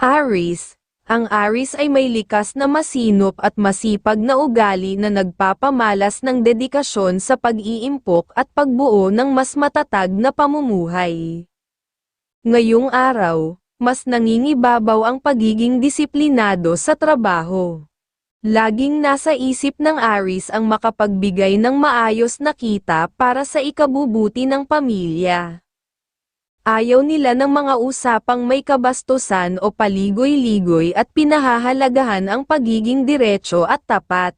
Aris Ang Aris ay may likas na masinop at masipag na ugali na nagpapamalas ng dedikasyon sa pag-iimpok at pagbuo ng mas matatag na pamumuhay. Ngayong araw, mas nangingibabaw ang pagiging disiplinado sa trabaho. Laging nasa isip ng Aris ang makapagbigay ng maayos na kita para sa ikabubuti ng pamilya. Ayaw nila ng mga usapang may kabastusan o paligoy-ligoy at pinahahalagahan ang pagiging diretso at tapat.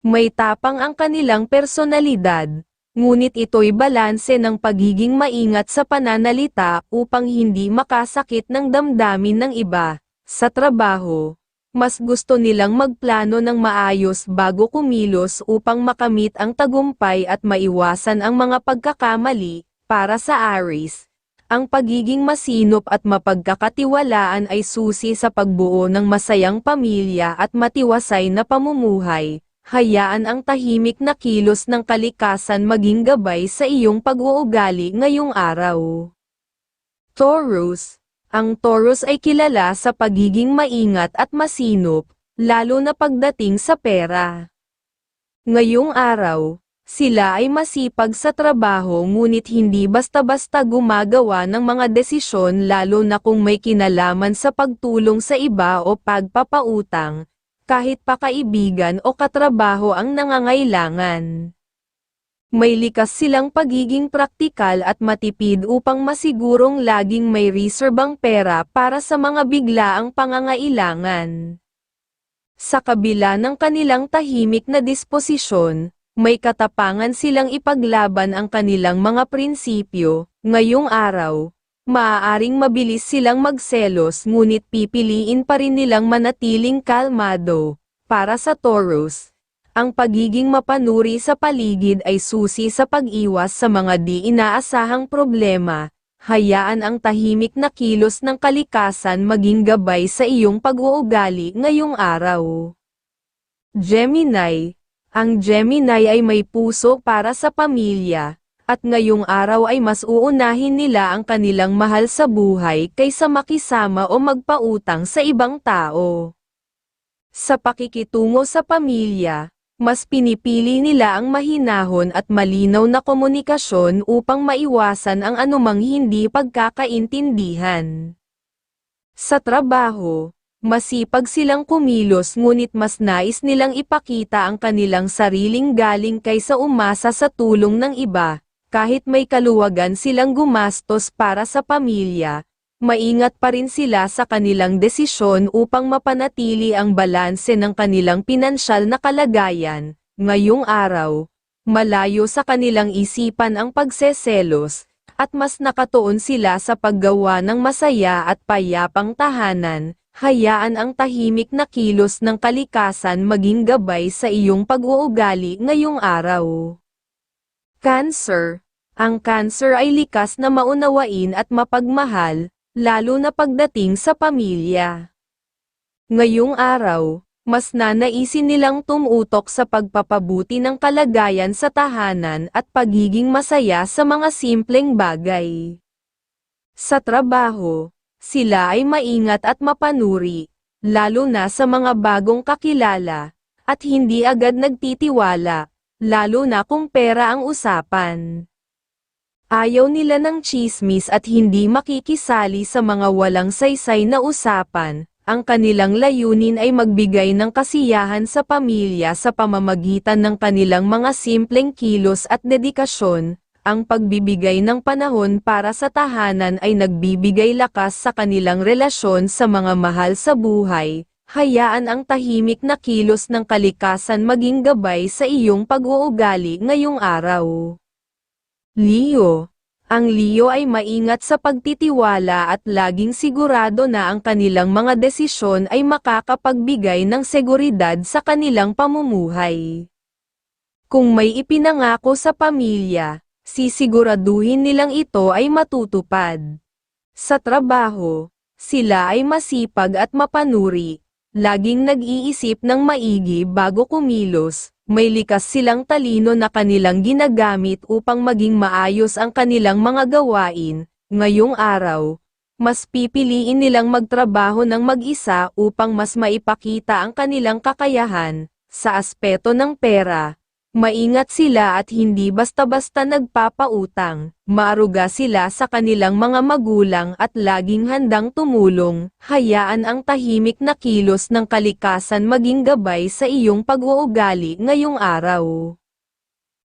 May tapang ang kanilang personalidad, ngunit ito'y balanse ng pagiging maingat sa pananalita upang hindi makasakit ng damdamin ng iba. Sa trabaho, mas gusto nilang magplano ng maayos bago kumilos upang makamit ang tagumpay at maiwasan ang mga pagkakamali. Para sa Aris, ang pagiging masinop at mapagkakatiwalaan ay susi sa pagbuo ng masayang pamilya at matiwasay na pamumuhay. Hayaan ang tahimik na kilos ng kalikasan maging gabay sa iyong pag-uugali ngayong araw. Taurus Ang Taurus ay kilala sa pagiging maingat at masinop, lalo na pagdating sa pera. Ngayong araw, sila ay masipag sa trabaho ngunit hindi basta-basta gumagawa ng mga desisyon lalo na kung may kinalaman sa pagtulong sa iba o pagpapautang, kahit pa kaibigan o katrabaho ang nangangailangan. May likas silang pagiging praktikal at matipid upang masigurong laging may reserbang pera para sa mga biglaang pangangailangan. Sa kabila ng kanilang tahimik na disposisyon, may katapangan silang ipaglaban ang kanilang mga prinsipyo, ngayong araw, maaaring mabilis silang magselos ngunit pipiliin pa rin nilang manatiling kalmado. Para sa Taurus, ang pagiging mapanuri sa paligid ay susi sa pag-iwas sa mga di inaasahang problema, hayaan ang tahimik na kilos ng kalikasan maging gabay sa iyong pag-uugali ngayong araw. Gemini, ang Gemini ay may puso para sa pamilya, at ngayong araw ay mas uunahin nila ang kanilang mahal sa buhay kaysa makisama o magpautang sa ibang tao. Sa pakikitungo sa pamilya, mas pinipili nila ang mahinahon at malinaw na komunikasyon upang maiwasan ang anumang hindi pagkakaintindihan. Sa trabaho, Masipag silang kumilos ngunit mas nais nilang ipakita ang kanilang sariling galing kaysa umasa sa tulong ng iba, kahit may kaluwagan silang gumastos para sa pamilya. Maingat pa rin sila sa kanilang desisyon upang mapanatili ang balanse ng kanilang pinansyal na kalagayan. Ngayong araw, malayo sa kanilang isipan ang pagseselos, at mas nakatuon sila sa paggawa ng masaya at payapang tahanan, hayaan ang tahimik na kilos ng kalikasan maging gabay sa iyong pag-uugali ngayong araw. Cancer Ang cancer ay likas na maunawain at mapagmahal, lalo na pagdating sa pamilya. Ngayong araw, mas nanaisin nilang tumutok sa pagpapabuti ng kalagayan sa tahanan at pagiging masaya sa mga simpleng bagay. Sa trabaho, sila ay maingat at mapanuri, lalo na sa mga bagong kakilala, at hindi agad nagtitiwala, lalo na kung pera ang usapan. Ayaw nila ng chismis at hindi makikisali sa mga walang saysay na usapan, ang kanilang layunin ay magbigay ng kasiyahan sa pamilya sa pamamagitan ng kanilang mga simpleng kilos at dedikasyon, ang pagbibigay ng panahon para sa tahanan ay nagbibigay lakas sa kanilang relasyon sa mga mahal sa buhay, hayaan ang tahimik na kilos ng kalikasan maging gabay sa iyong pag-uugali ngayong araw. Leo Ang Leo ay maingat sa pagtitiwala at laging sigurado na ang kanilang mga desisyon ay makakapagbigay ng seguridad sa kanilang pamumuhay. Kung may ipinangako sa pamilya, sisiguraduhin nilang ito ay matutupad. Sa trabaho, sila ay masipag at mapanuri, laging nag-iisip ng maigi bago kumilos, may likas silang talino na kanilang ginagamit upang maging maayos ang kanilang mga gawain, ngayong araw, mas pipiliin nilang magtrabaho ng mag-isa upang mas maipakita ang kanilang kakayahan, sa aspeto ng pera. Maingat sila at hindi basta-basta nagpapautang, maaruga sila sa kanilang mga magulang at laging handang tumulong, hayaan ang tahimik na kilos ng kalikasan maging gabay sa iyong pag-uugali ngayong araw.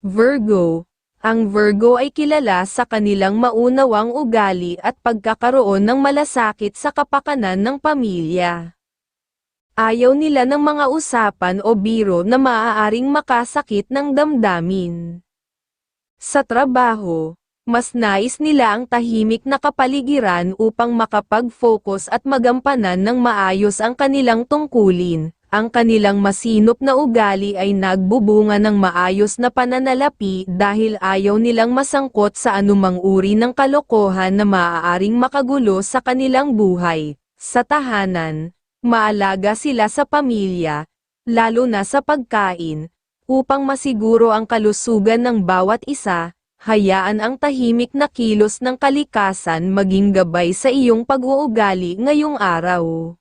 Virgo Ang Virgo ay kilala sa kanilang maunawang ugali at pagkakaroon ng malasakit sa kapakanan ng pamilya. Ayaw nila ng mga usapan o biro na maaaring makasakit ng damdamin. Sa trabaho, mas nais nila ang tahimik na kapaligiran upang makapag-focus at magampanan ng maayos ang kanilang tungkulin. Ang kanilang masinop na ugali ay nagbubunga ng maayos na pananalapi dahil ayaw nilang masangkot sa anumang uri ng kalokohan na maaaring makagulo sa kanilang buhay. Sa tahanan, maalaga sila sa pamilya, lalo na sa pagkain, upang masiguro ang kalusugan ng bawat isa, hayaan ang tahimik na kilos ng kalikasan maging gabay sa iyong pag-uugali ngayong araw.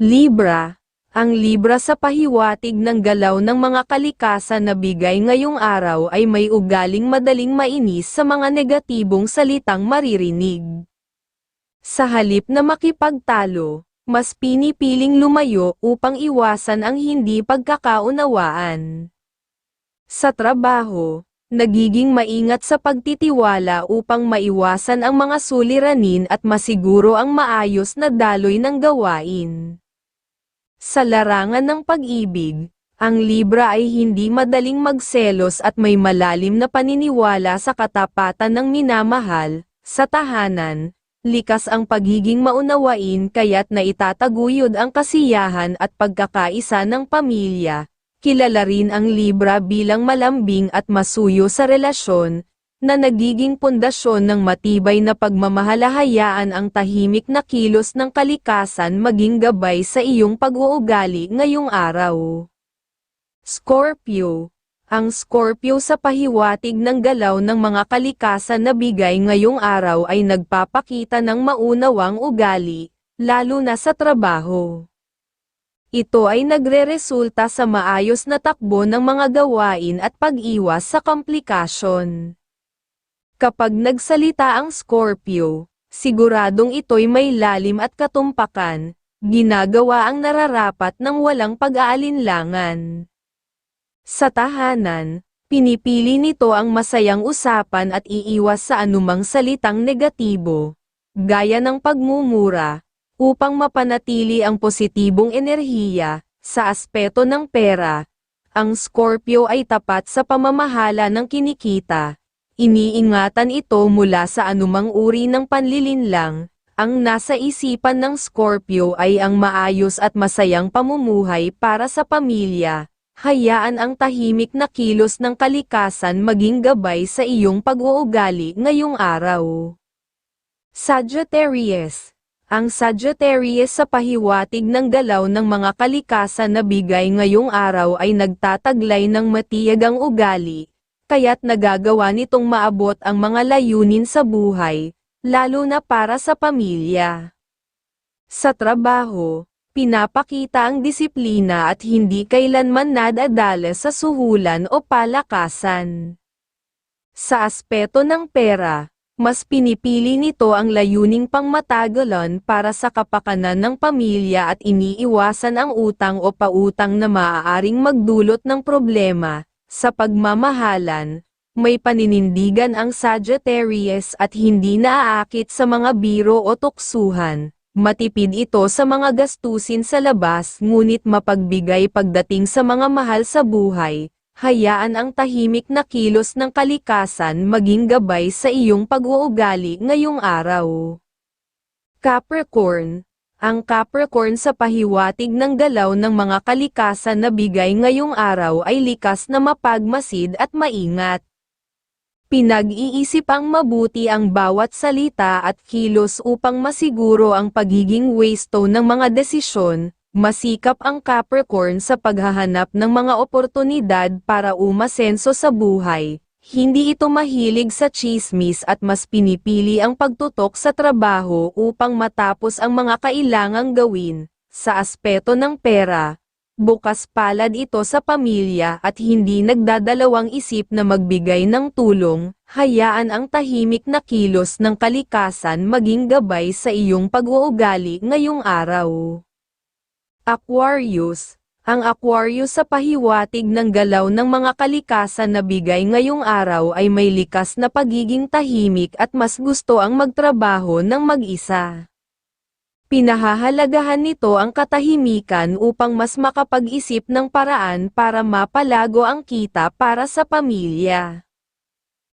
Libra Ang Libra sa pahiwatig ng galaw ng mga kalikasan na bigay ngayong araw ay may ugaling madaling mainis sa mga negatibong salitang maririnig. Sa halip na makipagtalo, mas pinipiling lumayo upang iwasan ang hindi pagkakaunawaan. Sa trabaho, nagiging maingat sa pagtitiwala upang maiwasan ang mga suliranin at masiguro ang maayos na daloy ng gawain. Sa larangan ng pag-ibig, ang Libra ay hindi madaling magselos at may malalim na paniniwala sa katapatan ng minamahal, sa tahanan, likas ang pagiging maunawain kaya't naitataguyod ang kasiyahan at pagkakaisa ng pamilya. Kilala rin ang Libra bilang malambing at masuyo sa relasyon, na nagiging pundasyon ng matibay na pagmamahalahayaan ang tahimik na kilos ng kalikasan maging gabay sa iyong pag-uugali ngayong araw. Scorpio ang Scorpio sa pahiwatig ng galaw ng mga kalikasan na bigay ngayong araw ay nagpapakita ng maunawang ugali, lalo na sa trabaho. Ito ay nagre-resulta sa maayos na takbo ng mga gawain at pag-iwas sa komplikasyon. Kapag nagsalita ang Scorpio, siguradong ito'y may lalim at katumpakan, ginagawa ang nararapat ng walang pag-aalinlangan. Sa tahanan, pinipili nito ang masayang usapan at iiwas sa anumang salitang negatibo, gaya ng pagmumura, upang mapanatili ang positibong enerhiya, sa aspeto ng pera. Ang Scorpio ay tapat sa pamamahala ng kinikita. Iniingatan ito mula sa anumang uri ng panlilinlang. Ang nasa isipan ng Scorpio ay ang maayos at masayang pamumuhay para sa pamilya hayaan ang tahimik na kilos ng kalikasan maging gabay sa iyong pag-uugali ngayong araw. Sagittarius Ang Sagittarius sa pahiwatig ng galaw ng mga kalikasan na bigay ngayong araw ay nagtataglay ng matiyagang ugali, kaya't nagagawa nitong maabot ang mga layunin sa buhay, lalo na para sa pamilya. Sa trabaho, pinapakita ang disiplina at hindi kailanman nadadala sa suhulan o palakasan. Sa aspeto ng pera, mas pinipili nito ang layuning pangmatagalan para sa kapakanan ng pamilya at iniiwasan ang utang o pautang na maaaring magdulot ng problema. Sa pagmamahalan, may paninindigan ang Sagittarius at hindi naaakit sa mga biro o tuksuhan Matipid ito sa mga gastusin sa labas ngunit mapagbigay pagdating sa mga mahal sa buhay. Hayaan ang tahimik na kilos ng kalikasan maging gabay sa iyong pag-uugali ngayong araw. Capricorn Ang Capricorn sa pahiwatig ng galaw ng mga kalikasan na bigay ngayong araw ay likas na mapagmasid at maingat. Pinag-iisipang mabuti ang bawat salita at kilos upang masiguro ang pagiging wasto ng mga desisyon, masikap ang Capricorn sa paghahanap ng mga oportunidad para umasenso sa buhay, Hindi ito mahilig sa chismis at mas pinipili ang pagtutok sa trabaho upang matapos ang mga kailangang gawin. Sa aspeto ng pera, bukas palad ito sa pamilya at hindi nagdadalawang isip na magbigay ng tulong, hayaan ang tahimik na kilos ng kalikasan maging gabay sa iyong pag-uugali ngayong araw. Aquarius ang Aquarius sa pahiwatig ng galaw ng mga kalikasan na bigay ngayong araw ay may likas na pagiging tahimik at mas gusto ang magtrabaho ng mag-isa. Pinahahalagahan nito ang katahimikan upang mas makapag-isip ng paraan para mapalago ang kita para sa pamilya.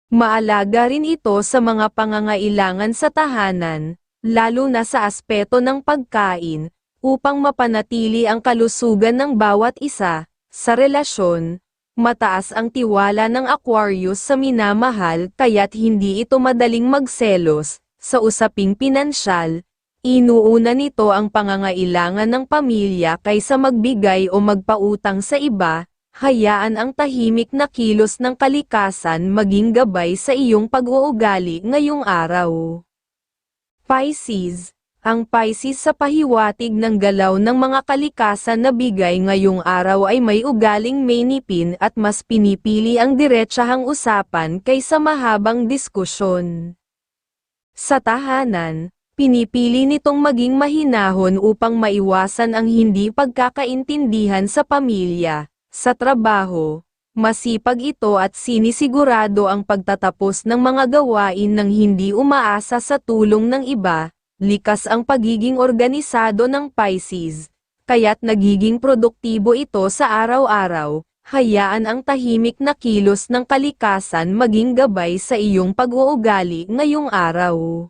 Maalaga rin ito sa mga pangangailangan sa tahanan, lalo na sa aspeto ng pagkain, upang mapanatili ang kalusugan ng bawat isa, sa relasyon, mataas ang tiwala ng Aquarius sa minamahal kaya't hindi ito madaling magselos, sa usaping pinansyal, inuuna nito ang pangangailangan ng pamilya kaysa magbigay o magpautang sa iba, hayaan ang tahimik na kilos ng kalikasan maging gabay sa iyong pag-uugali ngayong araw. Pisces ang Pisces sa pahiwatig ng galaw ng mga kalikasan na bigay ngayong araw ay may ugaling mainipin at mas pinipili ang diretsahang usapan kaysa mahabang diskusyon. Sa tahanan, pinipili nitong maging mahinahon upang maiwasan ang hindi pagkakaintindihan sa pamilya, sa trabaho, masipag ito at sinisigurado ang pagtatapos ng mga gawain ng hindi umaasa sa tulong ng iba, likas ang pagiging organisado ng Pisces, kaya't nagiging produktibo ito sa araw-araw, hayaan ang tahimik na kilos ng kalikasan maging gabay sa iyong pag-uugali ngayong araw.